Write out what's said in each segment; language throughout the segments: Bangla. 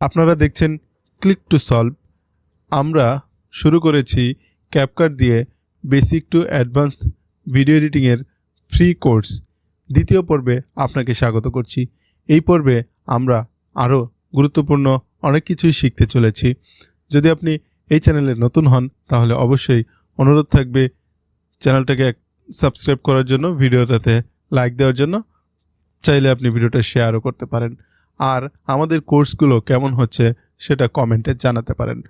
আপনারা দেখছেন ক্লিক টু সলভ আমরা শুরু করেছি ক্যাপকাট দিয়ে বেসিক টু অ্যাডভান্স ভিডিও এডিটিংয়ের ফ্রি কোর্স দ্বিতীয় পর্বে আপনাকে স্বাগত করছি। এই পর্বে আমরা আরও গুরুত্বপূর্ণ অনেক কিছুই শিখতে চলেছি। যদি আপনি এই চ্যানেলে নতুন হন, তাহলে অবশ্যই অনুরোধ থাকবে চ্যানেলটাকে সাবস্ক্রাইব করার জন্য, ভিডিওটাতে লাইক দেওয়ার জন্য। চাইলে আপনি ভিডিওটা শেয়ারও করতে পারেন। আর আমাদের কোর্সগুলো কেমন হচ্ছে সেটা কমেন্টে জানাতে পারেন।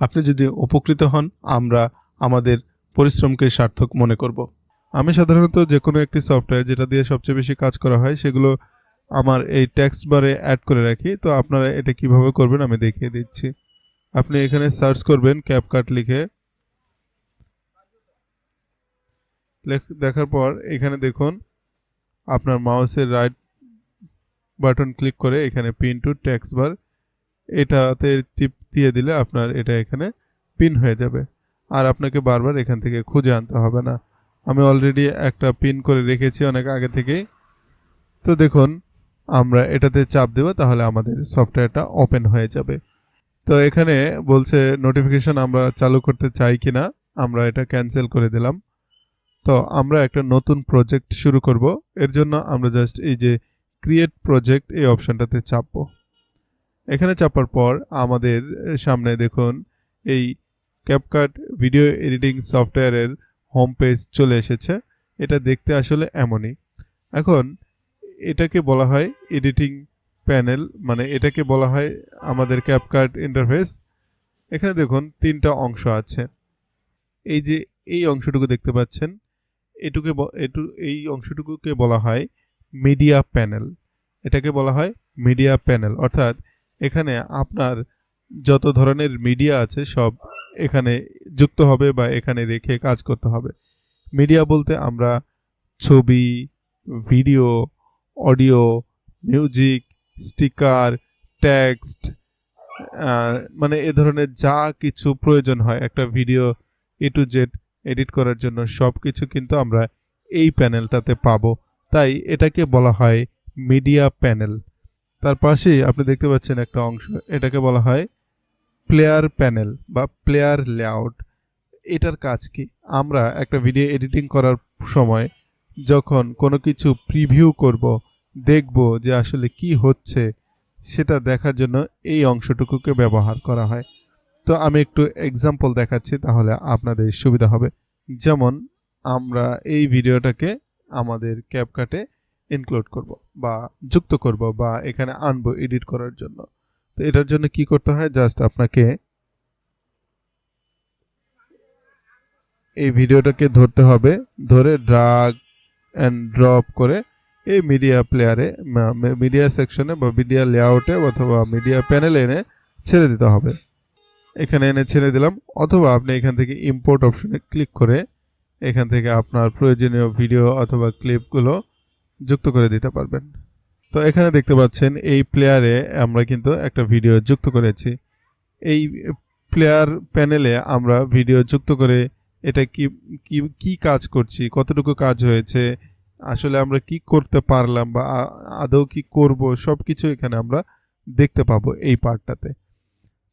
আপনি যদি উপকৃত হন, আমরা আমাদের পরিশ্রমকে সার্থক মনে করব। আমি সাধারণত যে কোনো একটি সফটওয়্যার যেটা দিয়ে সবচেয়ে বেশি কাজ করা হয়, সেগুলো আমার এই টেক্সট বারে অ্যাড করে রাখি। তো আপনারা এটা কীভাবে করবেন আমি দেখিয়ে দিচ্ছি। আপনি এখানে সার্চ করবেন ক্যাপকাট লিখে। লেখ- দেখার পর এখানে দেখুন, আপনার মাউসের রাইট বাটন ক্লিক করে এখানে পিন টু ট্যাক্স বার এটাতে টিপ দিয়ে দিলে আপনার এটা এখানে পিন হয়ে যাবে। আর আপনাকে বারবার এখান থেকে খুঁজে আনতে হবে না। আমি অলরেডি একটা পিন করে রেখেছি অনেক আগে থেকেই। তো দেখুন, আমরা এটাতে চাপ দেব, তাহলে আমাদের সফটওয়্যারটা ওপেন হয়ে যাবে। তো এখানে বলছে নোটিফিকেশন আমরা চালু করতে চাই কিনা, আমরা এটা ক্যান্সেল করে দিলাম। তো আমরা একটা নতুন প্রজেক্ট শুরু করব। এর জন্য আমরা জাস্ট এই যে ক্রিয়েট প্রজেক্ট এই অপশনটাতে চাপবো। এখানে চাপার পর আমাদের সামনে দেখুন এই ক্যাপকাট ভিডিও এডিটিং সফটওয়্যারের হোম পেজ চলে এসেছে। এটা দেখতে আসলে এমনই। এখন এটাকে বলা হয় এডিটিং প্যানেল মানে এটাকে বলা হয় আমাদের ক্যাপকাট ইন্টারফেস এখানে দেখুন তিনটা অংশ আছে। এই যে এই অংশটুকু দেখতে পাচ্ছেন, এটুকে এটু এই অংশটুকুকে বলা হয় মিডিয়া প্যানেল এটাকে বলা হয় মিডিয়া প্যানেল অর্থাৎ এখানে আপনার যত ধরনের মিডিয়া আছে সব এখানে যুক্ত হবে বা এখানে রেখে কাজ করতে হবে। মিডিয়া বলতে আমরা ছবি video audio music sticker text মানে এ ধরনের যা কিছু প্রয়োজন হয়, একটা video A to Z edit করার জন্য সব কিছু কিন্তু আমরা এই প্যানেলটাতে পাবো। তাই এটাকে বলা হয় মিডিয়া প্যানেল তার পাশেই আপনি দেখতে পাচ্ছেন একটা অংশ, এটাকে বলা হয় প্লেয়ার প্যানেল বা প্লেয়ার লেআউট এটার কাজ কি? আমরা একটা ভিডিও এডিটিং করার সময় যখন কোনো কিছু প্রিভিউ করব, দেখব যে আসলে কি হচ্ছে, সেটা দেখার জন্য এই অংশটুকুকে ব্যবহার করা হয়। তো আমি একটু এক্সাম্পল দেখাচ্ছি, তাহলে আপনাদের সুবিধা হবে। যেমন আমরা এই ভিডিওটাকে আমাদের ক্যাপকাটে ইনক্লুড করব বা যুক্ত করব বা এখানে আনব এডিট করার জন্য। তো এটার জন্য কি করতে হয়? জাস্ট আপনাকে এই ভিডিওটাকে ধরতে হবে, ধরে ড্রাগ অ্যান্ড ড্রপ করে এই মিডিয়া প্লেয়ারে মিডিয়া সেকশনে বা মিডিয়া লেআউটে অথবা মিডিয়া প্যানেলে এনে ছেড়ে দিতে হবে। এখানে এনে ছেড়ে দিলাম, অথবা আপনি এখান থেকে ইম্পোর্ট অপশনে ক্লিক করে এখান থেকে আপনার প্রয়োজনীয় ভিডিও অথবা ক্লিপগুলো যুক্ত করে দিতে পারবেন। তো এখানে দেখতে পাচ্ছেন, এই প্লেয়ারে আমরা কিন্তু একটা ভিডিও যুক্ত করেছি। এই প্লেয়ার প্যানেলে আমরা ভিডিও যুক্ত করে এটা কি কি কাজ করছি, কতটুকু কাজ হয়েছে, আসলে আমরা কি করতে পারলাম বা আদৌ কি করব সব কিছু এখানে আমরা দেখতে পাবো এই পার্টটাতে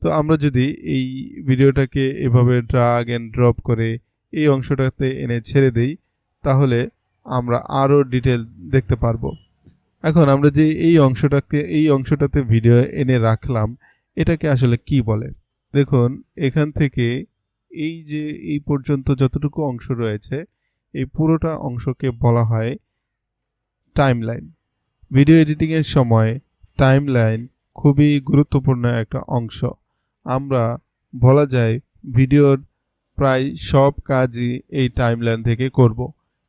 তো আমরা যদি এই ভিডিওটাকে এভাবে ড্রাগ অ্যান্ড ড্রপ করে এই অংশটাতে এনে ছেড়ে দেই, তাহলে আমরা আরও ডিটেল দেখতে পারব। এখন আমরা যে এই অংশটাকে, এই অংশটাতে ভিডিও এনে রাখলাম, এটাকে আসলে কি বলে? দেখুন, এখান থেকে এই যে এই পর্যন্ত যতটুকু অংশ রয়েছে, এই পুরোটা অংশকে বলা হয় টাইমলাইন ভিডিও এডিটিংয়ের সময় টাইমলাইন খুবই গুরুত্বপূর্ণ একটা অংশ। আমরা, বলা যায় ভিডিওর প্রায় সব কাজই এই টাইমলাইন থেকে করব।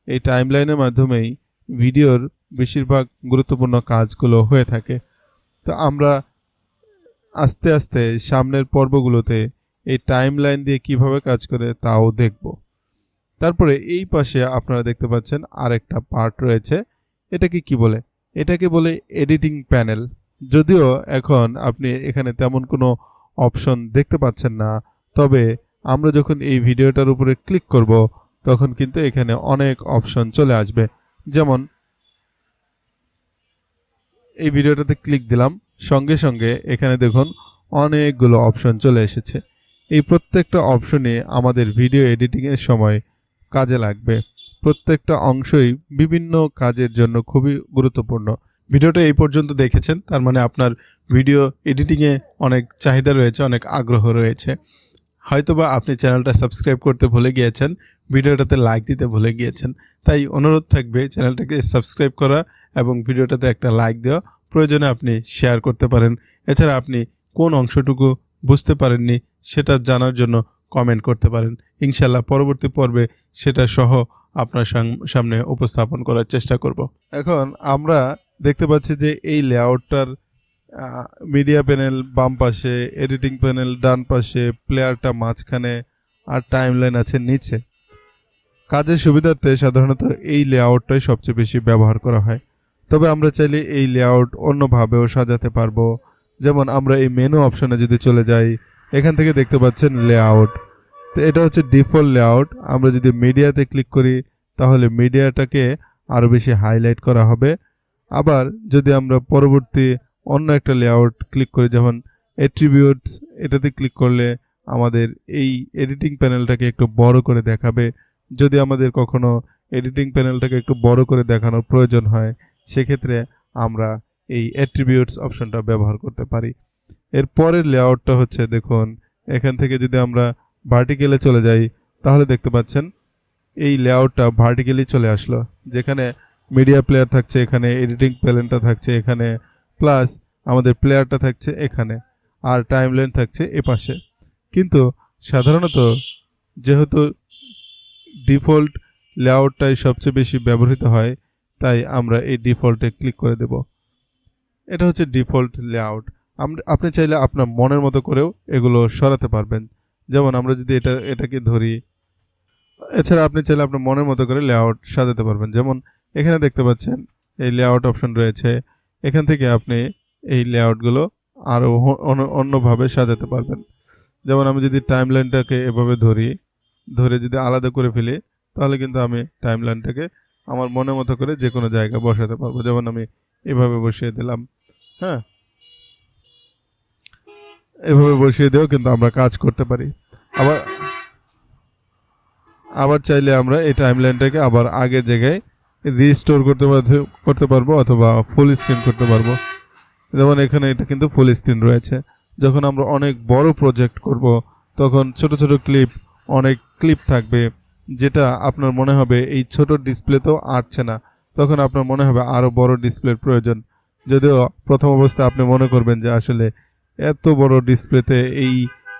এই টাইমলাইনের মাধ্যমেই ভিডিওর বেশিরভাগ গুরুত্বপূর্ণ কাজগুলো হয়ে থাকে। তো আমরা আস্তে আস্তে সামনের পর্বগুলোতে এই টাইমলাইন দিয়ে কীভাবে কাজ করে তাও দেখব। তারপরে এই পাশে আপনারা দেখতে পাচ্ছেন আরেকটা পার্ট রয়েছে। এটাকে কি বলে? এটাকে বলে এডিটিং প্যানেল যদিও এখন আপনি এখানে তেমন কোনো অপশন দেখতে পাচ্ছেন না, তবে আমরা যখন এই ভিডিওটার উপরে ক্লিক করব, তখন কিন্তু এখানে অনেক অপশন চলে আসবে। যেমন, এই ভিডিওটাতে ক্লিক দিলাম, সঙ্গে সঙ্গে এখানে দেখুন অনেকগুলো অপশন চলে এসেছে। এই প্রত্যেকটা অপশনে আমাদের ভিডিও এডিটিংয়ের সময় কাজে লাগবে। প্রত্যেকটা অংশই বিভিন্ন কাজের জন্য খুবই গুরুত্বপূর্ণ। ভিডিওটা এই পর্যন্ত দেখেছেন, তার মানে আপনার ভিডিও এডিটিংয়ে অনেক চাহিদা রয়েছে, অনেক আগ্রহ রয়েছে। হয়তোবা আপনি চ্যানেলটা সাবস্ক্রাইব করতে ভুলে গিয়েছেন, ভিডিওটাতে লাইক দিতে ভুলে গিয়েছেন। তাই অনুরোধ থাকবে চ্যানেলটাকে সাবস্ক্রাইব করা এবং ভিডিওটাতে একটা লাইক দেওয়া। প্রয়োজনে আপনি শেয়ার করতে পারেন। এছাড়া আপনি কোন অংশটুকু বুঝতে পারেননি সেটা জানার জন্য কমেন্ট করতে পারেন। ইনশাল্লাহ পরবর্তী পর্বে সেটা সহ আপনার সাম- সামনে উপস্থাপন করার চেষ্টা করব। এখন আমরা দেখতে পাচ্ছি যে এই লেআউটটার মিডিয়া প্যানেল বাম পাশে এডিটিং প্যানেল ডান পাশে প্লেয়ারটা মাঝখানে আর টাইমলাইন আছে নিচে। কাজের সুবিধার্থে সাধারণত এই লেআউটটাই সবচেয়ে বেশি ব্যবহার করা হয়। তবে আমরা চাইলে এই লেআউট অন্যভাবেও সাজাতে পারব। যেমন আমরা এই মেনু অপশনে যদি চলে যাই, এখান থেকে দেখতে পাচ্ছেন লেআউট তো এটা হচ্ছে ডিফল্ট লেআউট আমরা যদি মিডিয়াতে ক্লিক করি, তাহলে মিডিয়াটাকে আরও বেশি হাইলাইট করা হবে। আবার যদি আমরা পরবর্তী অন্য একটা লেআউট ক্লিক করি যেমন অ্যাট্রিবিউটস এটাতে ক্লিক করলে আমাদের এই এডিটিং প্যানেলটাকে একটু বড় করে দেখাবে। যদি আমাদের কখনো এডিটিং প্যানেলটাকে একটু বড় করে দেখানোর প্রয়োজন হয়, সেক্ষেত্রে আমরা এই অ্যাট্রিবিউটস অপশনটা ব্যবহার করতে পারি। এর পরের লেআউটটা হচ্ছে, দেখুন, এখান থেকে যদি আমরা ভার্টিক্যালে চলে যাই, তাহলে দেখতে পাচ্ছেন, এই লেআউটটা ভার্টিক্যালি চলে আসলো। যেখানে মিডিয়া প্লেয়ার থাকছে, এখানে এডিটিং প্যানেলটা থাকছে, এখানে প্লাস আমাদের প্লেয়ারটা থাকছে এখানে আর টাইমলাইন থাকছে এপাশে কিন্তু সাধারণত যেহেতু ডিফল্ট লেআউটটাই সবচেয়ে বেশি ব্যবহৃত হয়, তাই আমরা এই ডিফল্টে ক্লিক করে দেব। এটা হচ্ছে ডিফল্ট লেআউট। আপনি চাইলে আপনার মনের মতো করেও এগুলো সরাতে পারবেন। যেমন আমরা যদি এটা এটাকে ধরি, এছাড়া আপনি চাইলে আপনার মনের মতো করে লেআউট সাজাতে পারবেন। যেমন এখানে দেখতে পাচ্ছেন, এই লেআউট অপশন রয়েছে। এখান থেকে আপনি এই লেআউটগুলো আরও অন্য- অন্যভাবে সাজাতে পারবেন। যেমন আমি যদি টাইমলাইনটাকে এভাবে ধরি, ধরে যদি আলাদা করে ফেলি, তাহলে কিন্তু আমি টাইমলাইনটাকে আমার মনে মতো করে যে কোনো জায়গায় বসাতে পারব। যেমন আমি এভাবে বসিয়ে দিলাম হ্যাঁ? এভাবে বসিয়ে দিয়েও কিন্তু আমরা কাজ করতে পারি। আবার আবার চাইলে আমরা এই টাইমলাইনটাকে আবার আগের জায়গায় রিস্টোর করতে করতে পারব অথবা ফুল স্ক্রিন করতে পারব। যেমন এখানে এটা কিন্তু ফুল স্ক্রিন রয়েছে। যখন আমরা অনেক বড় প্রজেক্ট করব, তখন ছোট ছোট ক্লিপ অনেক ক্লিপ থাকবে, যেটা আপনার মনে হবে এই ছোট ডিসপ্লেতেও আটছে না। তখন আপনার মনে হবে আরও বড় ডিসপ্লের প্রয়োজন। যদিও প্রথম অবস্থায় আপনি মনে করবেন যে আসলে এত বড় ডিসপ্লেতে এই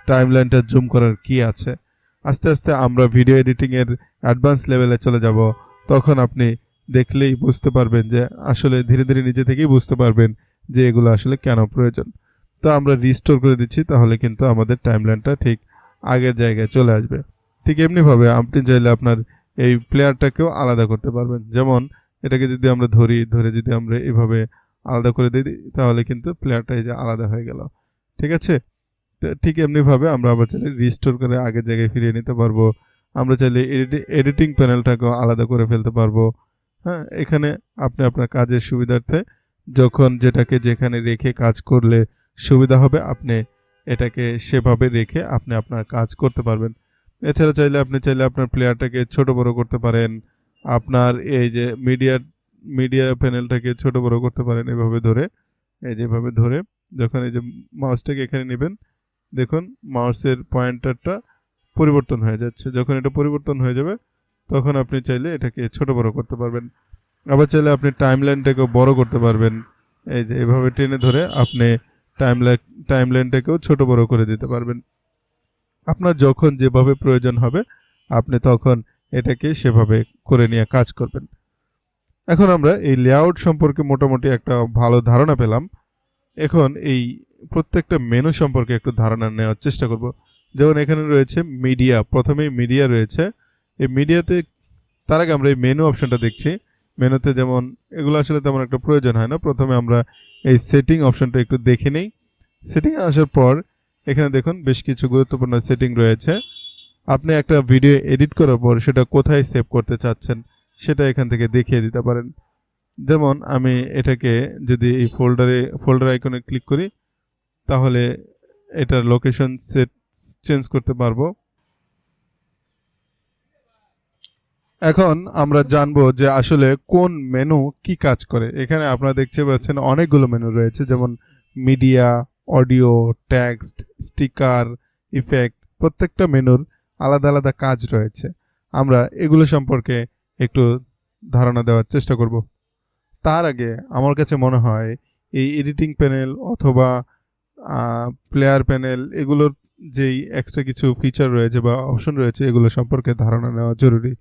টাইমলাইনটা জুম করার কি আছে। আস্তে আস্তে আমরা ভিডিও এডিটিংয়ের অ্যাডভান্স লেভেলে চলে যাব। তখন আপনি দেখলেই বুঝতে পারবেন যে আসলে ধীরে ধীরে নিজে থেকেই বুঝতে পারবেন যে এগুলো আসলে কেন প্রয়োজন। তো আমরা রিস্টোর করে দিচ্ছি, তাহলে কিন্তু আমাদের টাইমলাইনটা ঠিক আগের জায়গায় চলে আসবে। ঠিক এমনিভাবে আপনি চাইলে আপনার এই প্লেয়ারটাকেও আলাদা করতে পারবেন। যেমন এটাকে যদি আমরা ধরি, ধরে যদি আমরা এভাবে আলাদা করে দিই, তাহলে কিন্তু প্লেয়ারটা এই যে আলাদা হয়ে গেল। ঠিক আছে? ঠিক এমনিভাবে আমরা আবার চাইলে রিস্টোর করে আগের জায়গায় ফিরিয়ে নিতে পারব। আমরা চাইলে এডিটিং প্যানেলটাকেও আলাদা করে ফেলতে পারব। হ্যাঁ এখানে আপনি আপনার কাজের সুবিধার্থে যখন যেটাকে যেখানে রেখে কাজ করলে সুবিধা হবে, আপনি এটাকে সেভাবে রেখে আপনি আপনার কাজ করতে পারবেন। এছাড়া চাইলে আপনি চাইলে আপনার প্লেয়ারটাকে ছোট বড় করতে পারেন, আপনার এই যে মিডিয়া মিডিয়া প্যানেলটাকে ছোট বড় করতে পারেন এভাবে ধরে, এই যেভাবে ধরে, যখন এই যে মাউসটাকে এখানে নেবেন, দেখুন মাউসের পয়েন্টারটা পরিবর্তন হয়ে যাচ্ছে। যখন এটা পরিবর্তন হয়ে যাবে তখন আপনি চাইলে এটাকে ছোট বড় করতে পারবেন। আবার চাইলে আপনি টাইমলাইনটাকেও বড় করতে পারবেন। এই যে, এভাবে টেনে ধরে আপনি টাইমলাইন টাইমলাইনটাকেও ছোট বড় করে দিতে পারবেন। আপনার যখন যেভাবে প্রয়োজন হবে, আপনি তখন এটাকে সেভাবে করে নিয়ে কাজ করবেন। এখন আমরা এই লেআউট সম্পর্কে মোটামুটি একটা ভালো ধারণা পেলাম। এখন এই প্রত্যেকটা মেনু সম্পর্কে একটু ধারণা নেওয়ার চেষ্টা করব। যেমন এখানে রয়েছে মিডিয়া প্রথমেই মিডিয়া রয়েছে। এই মিডিয়াতে, তার আগে আমরা এই মেনু অপশনটা দেখছি। মেনুতে যেমন, এগুলো আসলে তেমন একটা প্রয়োজন হয় না। প্রথমে আমরা এই সেটিং অপশনটা একটু দেখে নিই। সেটিং আসার পর, এখানে দেখুন, বেশ কিছু গুরুত্বপূর্ণ সেটিং রয়েছে। আপনি একটা ভিডিও এডিট করার পর সেটা কোথায় সেভ করতে চাচ্ছেন, সেটা এখান থেকে দেখিয়ে দিতে পারেন। যেমন, আমি এটাকে যদি এই ফোল্ডারে ফোল্ডার আইকনে ক্লিক করি, তাহলে এটার লোকেশন সেট চেঞ্জ করতে পারব। এখন আমরা জানব যে আসলে কোন মেনু কি কাজ করে। এখানে আপনারা দেখতে পাচ্ছেন অনেকগুলো মেনু রয়েছে, যেমন media audio text sticker effect প্রত্যেকটা মেনুর আলাদা আলাদা কাজ রয়েছে। আমরা এগুলো সম্পর্কে একটু ধারণা দেওয়ার চেষ্টা করব। তার আগে আমার কাছে মনে হয় এই এডিটিং প্যানেল অথবা প্লেয়ার প্যানেল এগুলোর যেই এক্সট্রা কিছু ফিচার রয়েছে বা অপশন রয়েছে, এগুলো সম্পর্কে ধারণা নেওয়া জরুরি।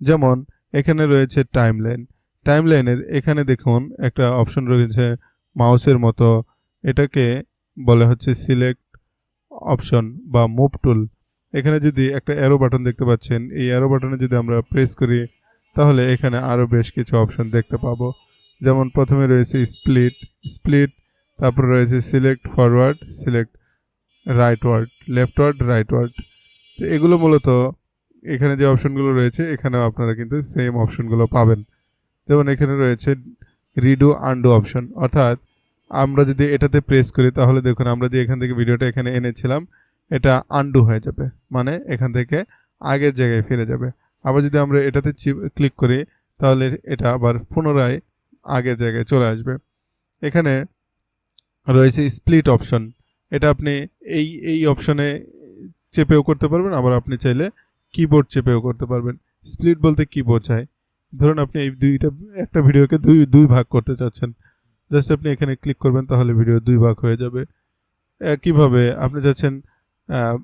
যেমন, এখানে রয়েছে টাইমলাইন টাইমলাইনের এখানে দেখুন, একটা অপশন রয়েছে মাউসের মতো। এটাকে বলে হচ্ছে সিলেক্ট অপশন বা মুভ টুল এখানে যদি একটা অ্যারো বাটন দেখতে পাচ্ছেন, এই অ্যারো বাটনে যদি আমরা প্রেস করি, তাহলে এখানে আরও বেশ কিছু অপশন দেখতে পাবো। যেমন, প্রথমে রয়েছে স্প্লিট স্প্লিট তারপর রয়েছে select forward select rightward leftward rightward তো এগুলো মূলত এখানে যে অপশনগুলো রয়েছে, এখানেও আপনারা কিন্তু সেম অপশনগুলো পাবেন। যেমন এখানে রয়েছে রিডু আন্ডু অপশন অর্থাৎ আমরা যদি এটাতে প্রেস করি, তাহলে দেখুন আমরা যে এখান থেকে ভিডিওটা এখানে এনেছিলাম, এটা আন্ডু হয়ে যাবে। মানে এখান থেকে আগের জায়গায় ফিরে যাবে। আবার যদি আমরা এটাতে ক্লিক করি, তাহলে এটা আবার পুনরায় আগের জায়গায় চলে আসবে। এখানে রয়েছে স্প্লিট অপশন এটা আপনি এই এই অপশনে চেপেও করতে পারবেন। আবার আপনি চাইলে কিবোর্ড চেপেও করতে পারবেন। স্প্লিট বলতে কি বোঝায়? ধরুন আপনি এই দুইটা একটা ভিডিওকে দুই দুই ভাগ করতে চাচ্ছেন। জাস্ট আপনি এখানে ক্লিক করবেন তাহলে ভিডিও দুই ভাগ হয়ে যাবে। একইভাবে আপনি চাচ্ছেন আহ,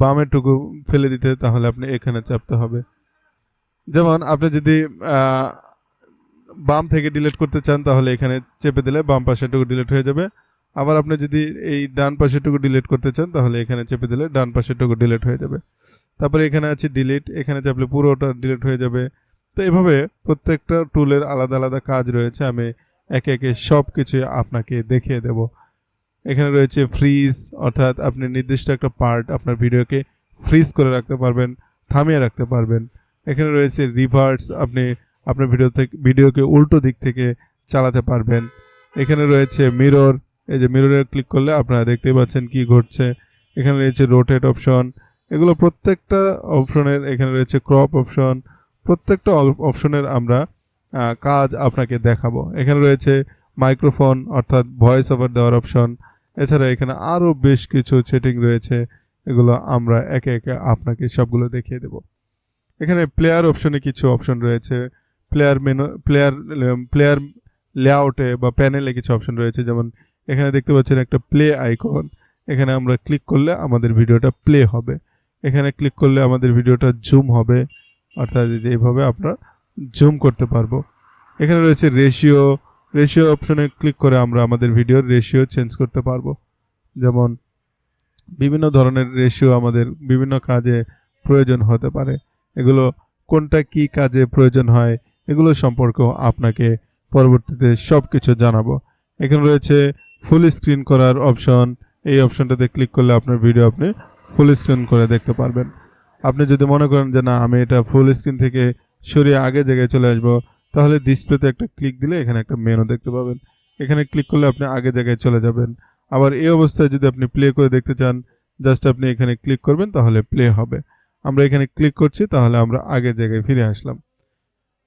বামের টুকু ফেলে দিতে তাহলে আপনি এখানে চাপতে হবে। যেমন আপনি যদি বাম থেকে ডিলিট করতে চান তাহলে এখানে চেপে দিলে বাম পাশেরটুকু ডিলিট হয়ে যাবে। আবার আপনি যদি এই ডান পাশেরটুকু ডিলিট করতে চান, তাহলে এখানে চেপে দিলে ডান পাশেরটুকু ডিলিট হয়ে যাবে। তারপরে এখানে আছে ডিলিট এখানে চাপলে পুরোটা ডিলিট হয়ে যাবে। তো এভাবে প্রত্যেকটা টুলের আলাদা আলাদা কাজ রয়েছে, আমি একে একে সব কিছু আপনাকে দেখিয়ে দেব। এখানে রয়েছে ফ্রিজ অর্থাৎ আপনি নির্দিষ্ট একটা পার্ট আপনার ভিডিওকে ফ্রিজ করে রাখতে পারবেন, থামিয়ে রাখতে পারবেন। এখানে রয়েছে রিভার্স আপনি আপনার ভিডিও থেকে ভিডিওকে উল্টো দিক থেকে চালাতে পারবেন। এখানে রয়েছে মিরর এই যে মিররে ক্লিক করলে আপনারা দেখতেই পাচ্ছেন কি ঘটছে। এখানে রয়েছে রোটেট অপশন এগুলো প্রত্যেকটা অপশনের এখানে রয়েছে ক্রপ অপশন প্রত্যেকটা অপশনের আমরা কাজ আপনাকে দেখাবো। এখানে রয়েছে মাইক্রোফোন অর্থাৎ ভয়েস ওভার দেওয়ার অপশন এছাড়া এখানে আরও বেশ কিছু সেটিং রয়েছে। এগুলো আমরা একে একে আপনাকে সবগুলো দেখিয়ে দেব। এখানে প্লেয়ার অপশনে কিছু অপশন রয়েছে। প্লেয়ার মেনু প্লেয়ার প্লেয়ার লেআউটে বা প্যানেলে কিছু অপশন রয়েছে। যেমন এখানে দেখতে পাচ্ছেন একটা প্লে আইকন এখানে আমরা ক্লিক করলে আমাদের ভিডিওটা প্লে হবে। এখানে ক্লিক করলে আমাদের ভিডিওটা জুম হবে। অর্থাৎ এইভাবে আমরা জুম করতে পারব। এখানে রয়েছে রেশিও রেশিও অপশনে ক্লিক করে আমরা আমাদের ভিডিওর রেশিও চেঞ্জ করতে পারব। যেমন বিভিন্ন ধরনের রেশিও আমাদের বিভিন্ন কাজে প্রয়োজন হতে পারে। এগুলো কোনটা কি কাজে প্রয়োজন হয়, এগুলো সম্পর্কেও আপনাকে পরবর্তীতে সব কিছু জানাব। এখানে রয়েছে ফুল স্ক্রিন করার অপশন এই অপশনটাতে ক্লিক করলে আপনার ভিডিও আপনি ফুল স্ক্রিন করে দেখতে পারবেন। আপনি যদি মনে করেন যে না, আমি এটা ফুল স্ক্রিন থেকে সরিয়ে আগে জায়গায় চলে আসব, তাহলে ডিসপ্লেতে একটা ক্লিক দিলে এখানে একটা মেনু দেখতে পাবেন। এখানে ক্লিক করলে আপনি আগে জায়গায় চলে যাবেন। আবার এই অবস্থায় যদি আপনি প্লে করে দেখতে চান জাস্ট আপনি এখানে ক্লিক করবেন, তাহলে প্লে হবে। আমরা এখানে ক্লিক করছি, তাহলে আমরা আগের জায়গায় ফিরে আসলাম।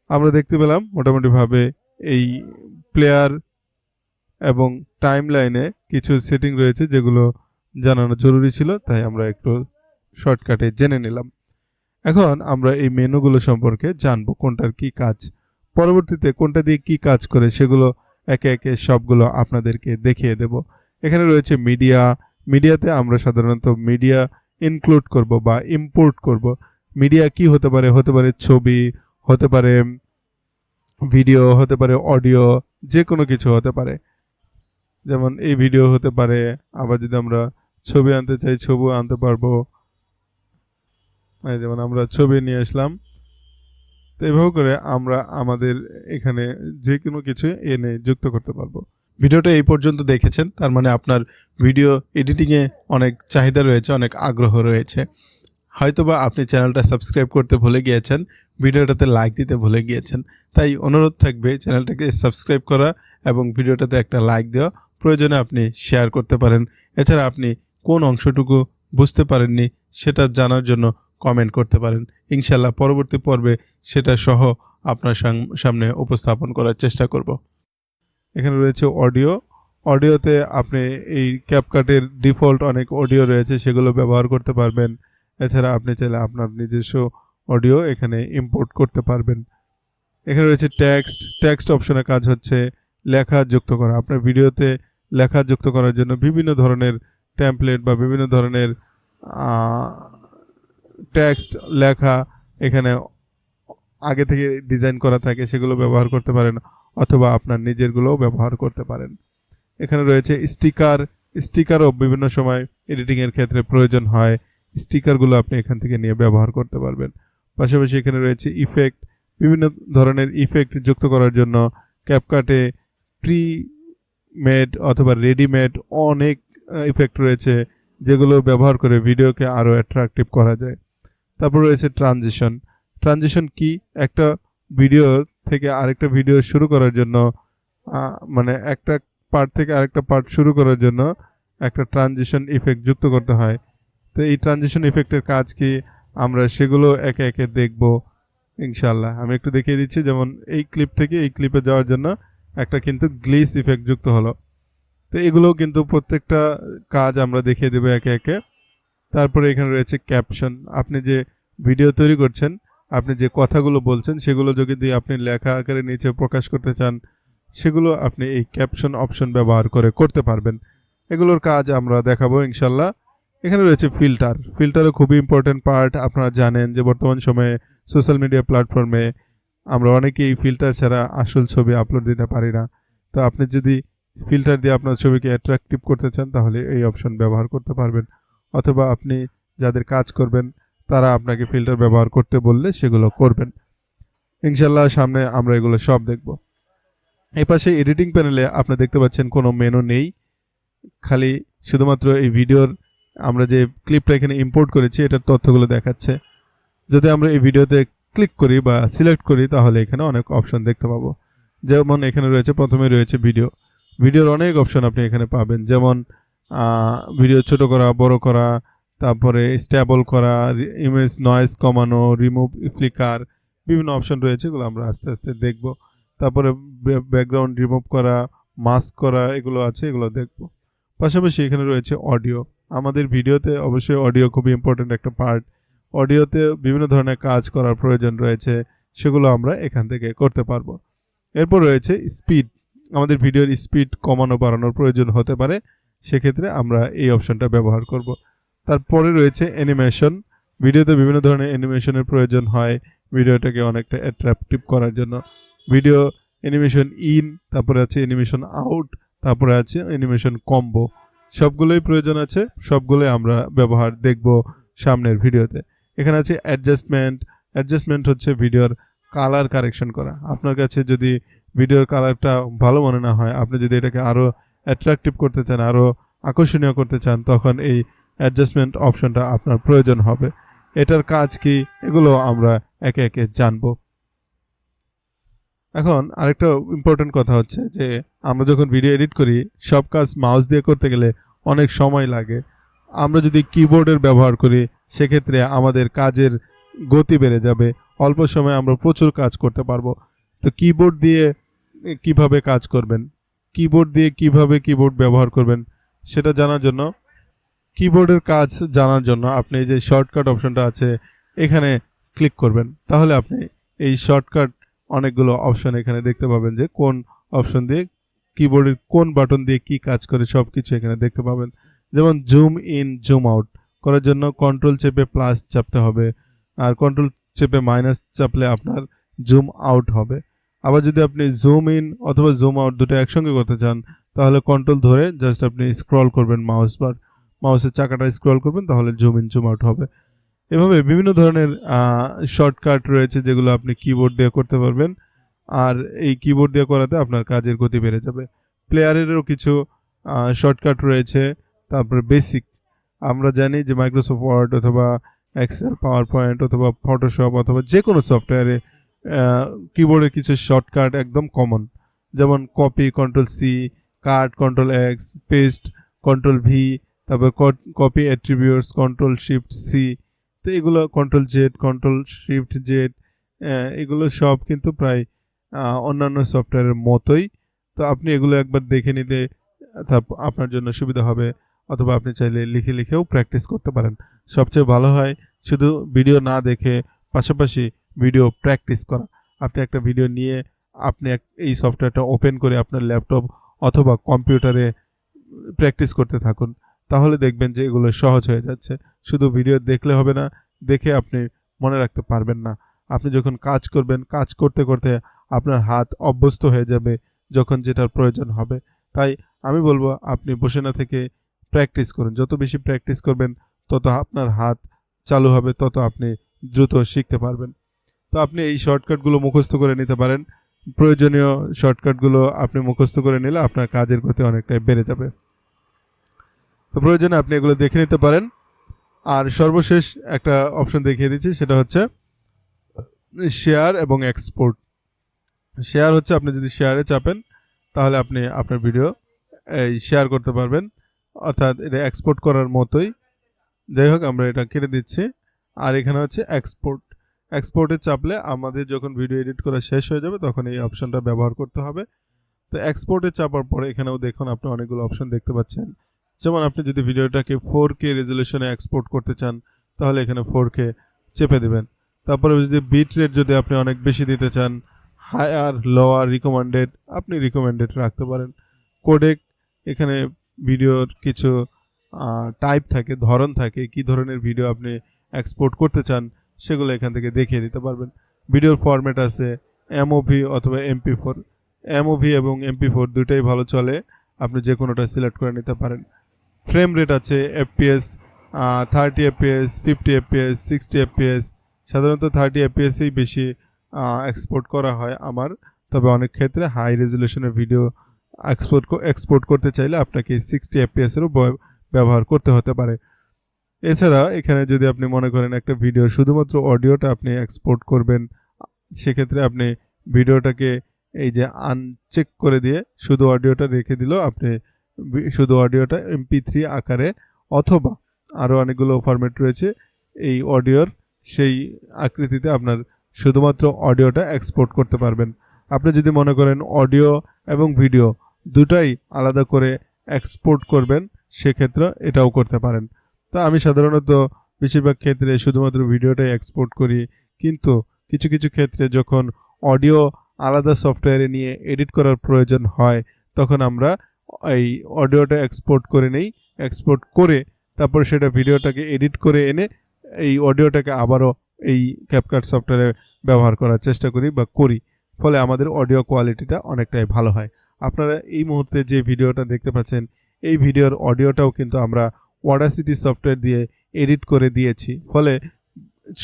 আমরা দেখতে পেলাম, মোটামুটিভাবে এই প্লেয়ার এবং টাইম লাইনে কিছু সেটিং রয়েছে যেগুলো জানানো জরুরি ছিল, তাই আমরা একটু শর্টকাটে জেনে নিলাম। এখন আমরা এই মেনুগুলো সম্পর্কে জানব, কোনটার কি কাজ, পরবর্তীতে কোনটা দিয়ে কি কাজ করে সেগুলো একে একে সবগুলো আপনাদেরকে দেখিয়ে দেব। এখানে রয়েছে মিডিয়া মিডিয়াতে আমরা সাধারণত মিডিয়া ইনক্লুড করব বা ইম্পোর্ট করব। মিডিয়া কি হতে পারে? হতে পারে ছবি, হতে পারে ভিডিও হতে পারে অডিও যে কোনো কিছু হতে পারে। যেমন এই ভিডিও হতে পারে, আবার যদি আমরা ছবি আনতে চাই ছবিও আনতে পারব। যেমন আমরা ছবি নিয়ে আসলাম। তো এভাবে করে আমরা আমাদের এখানে যে কোনো কিছু এনে যুক্ত করতে পারব। ভিডিওটা এই পর্যন্ত দেখেছেন, তার মানে আপনার ভিডিও এডিটিংয়ে অনেক চাহিদা রয়েছে, অনেক আগ্রহ রয়েছে। হয়তোবা আপনি চ্যানেলটা সাবস্ক্রাইব করতে ভুলে গিয়েছেন, ভিডিওটাতে লাইক দিতে ভুলে গিয়েছেন। তাই অনুরোধ থাকবে চ্যানেলটাকে সাবস্ক্রাইব করা এবং ভিডিওটাতে একটা লাইক দেওয়া। প্রয়োজনে আপনি শেয়ার করতে পারেন। এছাড়া আপনি কোন অংশটুকু বুঝতে পারেননি সেটা জানার জন্য কমেন্ট করতে পারেন। ইনশাল্লাহ পরবর্তী পর্বে সেটা সহ আপনার সাম- সামনে উপস্থাপন করার চেষ্টা করব। এখানে রয়েছে অডিও অডিওতে আপনি এই ক্যাপকাটের ডিফল্ট অনেক অডিও রয়েছে, সেগুলো ব্যবহার করতে পারবেন। এছাড়া আপনি চাইলে আপনার নিজস্ব অডিও এখানে ইম্পোর্ট করতে পারবেন। এখানে রয়েছে টেক্সট টেক্সট অপশনের কাজ হচ্ছে লেখা যুক্ত করা। আপনার ভিডিওতে লেখা যুক্ত করার জন্য বিভিন্ন ধরনের ট্যাম্পলেট বা বিভিন্ন ধরনের টেক্সট লেখা এখানে আগে থেকে ডিজাইন করা থাকে, সেগুলো ব্যবহার করতে পারেন অথবা আপনার নিজেরগুলোও ব্যবহার করতে পারেন। এখানে রয়েছে স্টিকার স্টিকারও বিভিন্ন সময় এডিটিংয়ের ক্ষেত্রে প্রয়োজন হয়। স্টিকারগুলো আপনি এখান থেকে নিয়ে ব্যবহার করতে পারবেন। পাশাপাশি এখানে রয়েছে ইফেক্ট বিভিন্ন ধরনের ইফেক্ট যুক্ত করার জন্য ক্যাপকাটে প্রি মেড অথবা রেডিমেড অনেক ইফেক্ট রয়েছে যেগুলো ব্যবহার করে ভিডিওকে আরও অ্যাট্রাকটিভ করা যায়। তারপর রয়েছে ট্রানজিশন ট্রানজিশন কি? একটা ভিডিও থেকে আরেকটা ভিডিও শুরু করার জন্য মানে একটা পার্ট থেকে আরেকটা পার্ট শুরু করার জন্য একটা ট্রানজিশন ইফেক্ট যুক্ত করতে হয়। তো এই ট্রানজিশন ইফেক্টের কাজ কি? আমরা সেগুলো একে একে দেখব ইনশাল্লাহ আমি একটু দেখিয়ে দিচ্ছি, যেমন এই ক্লিপ থেকে এই ক্লিপে যাওয়ার জন্য একটা কিন্তু গ্লিস ইফেক্ট যুক্ত হলো। তো এগুলো কিন্তু প্রত্যেকটা কাজ আমরা দেখিয়ে দেবো একে একে। তারপরে এখানে রয়েছে ক্যাপশন আপনি যে ভিডিও তৈরি করছেন, আপনি যে কথাগুলো বলছেন, সেগুলো যদি আপনি লেখা আকারে নিচে প্রকাশ করতে চান, সেগুলো আপনি এই ক্যাপশন অপশন ব্যবহার করে করতে পারবেন। এগুলোর কাজ আমরা দেখাবো ইনশাল্লাহ এখানে রয়েছে ফিল্টার ফিল্টারও খুবই ইম্পর্টেন্ট পার্ট আপনারা জানেন যে বর্তমান সময়ে সোশ্যাল মিডিয়া প্ল্যাটফর্মে আমরা অনেকেই ফিল্টার ছাড়া আসল ছবি আপলোড দিতে পারি না। তো আপনি যদি ফিল্টার দিয়ে আপনার ছবিকে অ্যাট্রাকটিভ করতে চান, তাহলে এই অপশন ব্যবহার করতে পারবেন। অথবা আপনি যাদের কাজ করবেন, তারা আপনাকে ফিল্টার ব্যবহার করতে বললে সেগুলো করবেন। ইনশাল্লাহ সামনে আমরা এগুলো সব দেখব। এই পাশে এডিটিং প্যানেলে আপনি দেখতে পাচ্ছেন কোনো মেনু নেই। খালি শুধুমাত্র এই ভিডিওর আমরা যে ক্লিপটা এখানে ইম্পোর্ট করেছি, এটার তথ্যগুলো দেখাচ্ছে। যদি আমরা এই ভিডিওতে ক্লিক করি বা সিলেক্ট করি, তাহলে এখানে অনেক অপশন দেখতে পাবো। যেমন এখানে রয়েছে, প্রথমে রয়েছে ভিডিও ভিডিওর অনেক অপশন আপনি এখানে পাবেন। যেমন ভিডিও ছোট করা, বড় করা, তারপরে স্ট্যাবল করা ইমেজ নয়েজ কমানো রিমুভ ফ্লিকার বিভিন্ন অপশন রয়েছে, এগুলো আমরা আস্তে আস্তে দেখব। তারপরে ব্যাকগ্রাউন্ড রিমুভ করা মাস্ক করা, এগুলো আছে, এগুলো দেখব। পাশাপাশি এখানে রয়েছে অডিও আমাদের ভিডিওতে অবশ্যই অডিও খুবই ইম্পর্ট্যান্ট একটা পার্ট অডিওতে বিভিন্ন ধরনের কাজ করার প্রয়োজন রয়েছে, সেগুলো আমরা এখান থেকে করতে পারব। এরপর রয়েছে স্পিড আমাদের ভিডিওর স্পিড কমানো বাড়ানোর প্রয়োজন হতে পারে, সেক্ষেত্রে আমরা এই অপশনটা ব্যবহার করব। তারপরে রয়েছে অ্যানিমেশন ভিডিওতে বিভিন্ন ধরনের অ্যানিমেশনের প্রয়োজন হয়, ভিডিওটাকে অনেকটা অ্যাট্রাকটিভ করার জন্য। ভিডিও অ্যানিমেশন ইন তারপরে আছে অ্যানিমেশন আউট তারপরে আছে অ্যানিমেশন কম্বো সবগুলোই প্রয়োজন আছে, সবগুলোই আমরা ব্যবহার দেখব সামনের ভিডিওতে। এখানে আছে অ্যাডজাস্টমেন্ট অ্যাডজাস্টমেন্ট হচ্ছে ভিডিওর কালার কারেকশন করা। আপনার কাছে যদি ভিডিওর কালারটা ভালো মনে না হয়, আপনি যদি এটাকে আরও অ্যাট্রাকটিভ করতে চান, আরও আকর্ষণীয় করতে চান, তখন এই অ্যাডজাস্টমেন্ট অপশনটা আপনার প্রয়োজন হবে। এটার কাজ কি, এগুলো আমরা একে একে জানব। এখন আরেকটা ইম্পর্টেন্ট কথা হচ্ছে যে আমরা যখন ভিডিও এডিট করি, সব কাজ মাউস দিয়ে করতে গেলে অনেক সময় লাগে। আমরা যদি কিবোর্ডের ব্যবহার করি, সেক্ষেত্রে আমাদের কাজের গতি বেড়ে যাবে। অল্প সময়ে আমরা প্রচুর কাজ করতে পারব। তো কিবোর্ড দিয়ে কীভাবে কাজ করবেন? কিবোর্ড দিয়ে কীভাবে কিবোর্ড ব্যবহার করবেন? সেটা জানার জন্য কিবোর্ডের কাজ জানার জন্য আপনি যে শর্টকাট অপশনটা আছে, এখানে ক্লিক করবেন। তাহলে আপনি এই শর্টকাট অনেকগুলো অপশন এখানে দেখতে পাবেন যে কোন অপশন দিয়ে কিবোর্ডের কোন বাটন দিয়ে কি কাজ করে সব কিছু এখানে দেখতে পাবেন। যেমন জুম ইন জুম আউট করার জন্য কন্ট্রোল চেপে প্লাস চাপতে হবে আর কন্ট্রোল চেপে মাইনাস চাপলে আপনার জুম আউট হবে। আবার যদি আপনি জুম ইন অথবা জুম আউট দুটো একসঙ্গে করতে চান, তাহলে কন্ট্রোল ধরে জাস্ট আপনি স্ক্রল করবেন মাউস বার মাউসের চাকাটা স্ক্রল করবেন, তাহলে জুম ইন জুম আউট হবে। এভাবে বিভিন্ন ধরনের শর্টকাট রয়েছে যেগুলো আপনি কিবোর্ড দিয়ে করতে পারবেন। আর এই কিবোর্ড দিয়ে করাতে আপনার কাজের গতি বেড়ে যাবে। প্লেয়ারেরও কিছু শর্টকাট রয়েছে, তারপরে বেসিক আমরা জানি যে মাইক্রোসফট ওয়ার্ড অথবা এক্সেল পাওয়ার পয়েন্ট অথবা ফটোশপ অথবা যে কোনো সফটওয়্যারে কিবোর্ডে কিছু শর্টকাট একদম কমন যেমন copy control C cut control X paste control V তারপর copy attributes control shift C তো এগুলো control Z control shift Z এগুলো সব কিন্তু প্রায় অন্যান্য সফটওয়্যারের মতোই। তো আপনি এগুলো একবার দেখে তারপর আপনার জন্য সুবিধা হবে। অথবা আপনি চাইলে লিখে লিখেও প্র্যাকটিস করতে পারেন। সবচেয়ে ভালো হয় শুধু ভিডিও না দেখে, পাশাপাশি ভিডিও প্র্যাকটিস করা। আপনি একটা ভিডিও নিয়ে আপনি এই সফটওয়্যারটা ওপেন করে আপনার ল্যাপটপ অথবা কম্পিউটারে প্র্যাকটিস করতে থাকুন। তাহলে দেখবেন যে এগুলো সহজ হয়ে যাচ্ছে। শুধু ভিডিও দেখলে হবে না, দেখে আপনি মনে রাখতে পারবেন না। আপনি যখন কাজ করবেন, কাজ করতে করতে আপনার হাত অভ্যস্ত হয়ে যাবে যখন যেটার প্রয়োজন হবে। তাই আমি বলব, আপনি বসে না থেকে প্র্যাকটিস করুন। যত বেশি প্র্যাকটিস করবেন, তত আপনার হাত চালু হবে, তত আপনি দ্রুত শিখতে পারবেন। তো আপনি এই শর্টকাটগুলো মুখস্থ করে নিতে পারেন। প্রয়োজনীয় শর্টকাটগুলো আপনি মুখস্থ করে নিলে আপনার কাজের গতি অনেকটাই বেড়ে যাবে। তো প্রয়োজনে আপনি এগুলো দেখে নিতে পারেন। আর সর্বশেষ একটা অপশন দেখিয়ে দিচ্ছি, সেটা হচ্ছে শেয়ার এবং এক্সপোর্ট শেয়ার হচ্ছে, আপনি যদি শেয়ারে চাপেন, তাহলে আপনি আপনার ভিডিও এই শেয়ার করতে পারবেন। অর্থাৎ এটা এক্সপোর্ট করার মতোই। যাই হোক, আমরা এটা কেটে দিচ্ছি। আর এখানে হচ্ছে এক্সপোর্ট এক্সপোর্টে চাপলে আমাদের যখন ভিডিও এডিট করা শেষ হয়ে যাবে, তখন এই অপশনটা ব্যবহার করতে হবে। তো এক্সপোর্টে চাপার পরে এখানেও দেখুন, আপনি অনেকগুলো অপশন দেখতে পাচ্ছেন। যেমন আপনি যদি ভিডিওটাকে ফোর কে রেজলিউশনে এক্সপোর্ট করতে চান, তাহলে এখানে ফোর কে চেপে দেবেন। তারপরে যদি বিট রেট যদি আপনি অনেক বেশি দিতে চান হায়ার লোয়ার রিকমেন্ডেড আপনি রিকমেন্ডেড রাখতে পারেন। কোডেক এখানে ভিডিওর কিছু টাইপ থাকে, ধরন থাকে, কি ধরনের ভিডিও আপনি এক্সপোর্ট করতে চান, সেগুলো এখান থেকে দেখিয়ে দিতে পারবেন। ভিডিওর ফরম্যাট আছে এমওভি অথবা এমপি ফোর এমওভি এবং এমপি ফোর দুটোই ভালো চলে, আপনি যে কোনোটা সিলেক্ট করে নিতে পারেন। ফ্রেম রেট আছে FPS thirty FPS fifty FPS sixty FPS সাধারণত থার্টি এফপিএসেই বেশি এক্সপোর্ট করা হয় আমার। তবে অনেক ক্ষেত্রে হাই রেজলিউশনের ভিডিও এক্সপোর্ট এক্সপোর্ট করতে চাইলে আপনাকে সিক্সটি এফপিএসেরও ব্যবহার করতে হতে পারে। এছাড়া এখানে যদি আপনি মনে করেন একটা ভিডিও শুধুমাত্র অডিওটা আপনি এক্সপোর্ট করবেন, সেক্ষেত্রে আপনি ভিডিওটাকে এই যে আনচেক করে দিয়ে শুধু অডিওটা রেখে দিলেও আপনি শুধু অডিওটা এমপি থ্রি আকারে অথবা আরও অনেকগুলো ফরম্যাট রয়েছে, এই অডিওর সেই আকৃতিতে আপনার শুধুমাত্র অডিওটা এক্সপোর্ট করতে পারবেন। আপনি যদি মনে করেন অডিও এবং ভিডিও দুটাই আলাদা করে এক্সপোর্ট করবেন, সেক্ষেত্রে এটাও করতে পারেন। তো আমি সাধারণত বেশিরভাগ ক্ষেত্রে শুধুমাত্র ভিডিওটাই এক্সপোর্ট করি, কিন্তু কিছু কিছু ক্ষেত্রে যখন অডিও আলাদা সফটওয়্যারে নিয়ে এডিট করার প্রয়োজন হয়, তখন আমরা এই অডিওটা এক্সপোর্ট করে নেই এক্সপোর্ট করে তারপর সেটা ভিডিওটাকে এডিট করে এনে এই অডিওটাকে আবারও এই ক্যাপকাট সফটওয়্যারে ব্যবহার করার চেষ্টা করি বা করি। ফলে আমাদের অডিও কোয়ালিটিটা অনেকটাই ভালো হয়। আপনারা এই মুহূর্তে যে ভিডিওটা দেখতে পাচ্ছেন, এই ভিডিওর অডিওটাও কিন্তু আমরা ওয়াডাসিটি সফটওয়্যার দিয়ে এডিট করে দিয়েছি। ফলে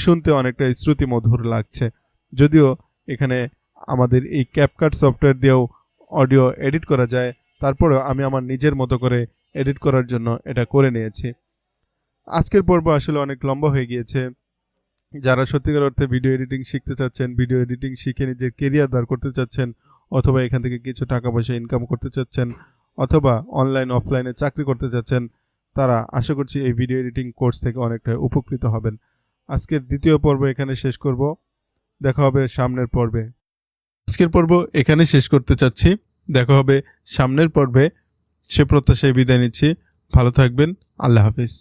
শুনতে অনেকটাই শ্রুতিমধুর লাগছে। যদিও এখানে আমাদের এই ক্যাপকাট সফটওয়্যার দিয়েও অডিও এডিট করা যায়, তারপরেও আমি আমার নিজের মতো করে এডিট করার জন্য এটা করে নিয়েছি। আজকের পর্ব আসলে অনেক লম্বা হয়ে গিয়েছে। যারা সত্যিকার অর্থে ভিডিও এডিটিং শিখতে চাচ্ছেন ভিডিও এডিটিং শিখে নিজের কেরিয়ার দাঁড় করতে চাচ্ছেন, অথবা এখান থেকে কিছু টাকা পয়সা ইনকাম করতে চাচ্ছেন, অথবা অনলাইন অফলাইনে চাকরি করতে চাচ্ছেন, তারা আশা করছি এই ভিডিও এডিটিং কোর্স থেকে অনেকটা উপকৃত হবেন। আজকের দ্বিতীয় পর্ব এখানে শেষ করব। দেখা হবে সামনের পর্বে। আজকের পর্ব এখানে শেষ করতে চাচ্ছি। দেখা হবে সামনের পর্বে। সে প্রত্যাশায় বিদায় নিচ্ছি। ভালো থাকবেন। আল্লাহ হাফিজ।